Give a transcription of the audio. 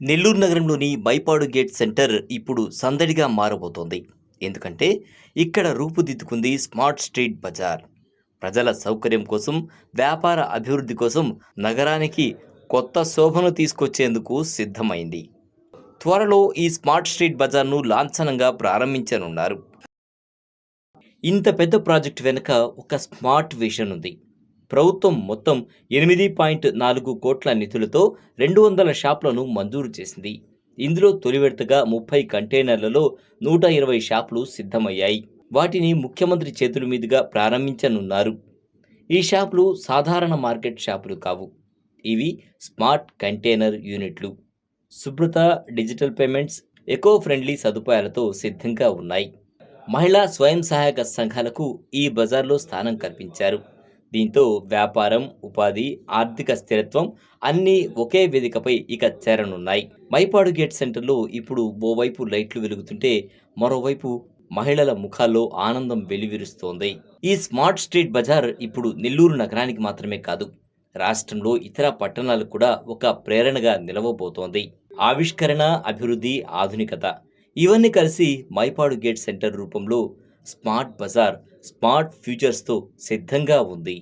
నెల్లూరు నగరంలోని బైపాడు gate centre ఇప్పుడు సందడిగా మారబోతోంది. ఎందుకంటే ఇక్కడ రూపుదిద్దుకుంది స్మార్ట్ స్ట్రీట్ బజార్. ప్రజల సౌకర్యం కోసం వ్యాపార అభివృద్ధి కోసం నగరానికి కొత్త శోభను తీసుకొచ్చేందుకు సిద్ధమైంది. త్వరలో ఈ స్మార్ట్ స్ట్రీట్ బజార్ను లాంఛనంగా ప్రారంభించనున్నారు. ఇంత పెద్ద ప్రాజెక్టు వెనుక ఒక స్మార్ట్ విషన్ ఉంది. ప్రభుత్వం మొత్తం ఎనిమిది పాయింట్ నాలుగు కోట్ల నిధులతో రెండు వందల షాపులను మంజూరు చేసింది. ఇందులో తొలి విడతగా ముప్పై కంటైనర్లలో నూట ఇరవై షాపులు సిద్ధమయ్యాయి. వాటిని ముఖ్యమంత్రి చేతుల మీదుగా ప్రారంభించనున్నారు. ఈ షాపులు సాధారణ మార్కెట్ షాపులు కావు. ఇవి స్మార్ట్ కంటైనర్ యూనిట్లు. శుభ్రత డిజిటల్ పేమెంట్స్ ఎకో ఫ్రెండ్లీ సదుపాయాలతో సిద్ధంగా ఉన్నాయి. మహిళా స్వయం సహాయక సంఘాలకు ఈ బజార్లో స్థానం కల్పించారు. దీంతో వ్యాపారం ఉపాధి ఆర్థిక స్థిరత్వం అన్నీ ఒకే వేదికపై ఇక చేరనున్నాయి. మైపాడు గేట్ సెంటర్లో ఇప్పుడు ఓవైపు లైట్లు వెలుగుతుంటే మరోవైపు మహిళల ముఖాల్లో ఆనందం వెలివిరుస్తోంది. ఈ స్మార్ట్ స్ట్రీట్ బజార్ ఇప్పుడు నెల్లూరు నగరానికి మాత్రమే కాదు రాష్ట్రంలో ఇతర పట్టణాలకు కూడా ఒక ప్రేరణగా నిలవబోతోంది. ఆవిష్కరణ అభివృద్ధి ఆధునికత ఇవన్నీ కలిసి మైపాడు గేట్ సెంటర్ రూపంలో స్మార్ట్ బజార్ స్మార్ట్ ఫ్యూచర్స్తో సిద్ధంగా ఉంది.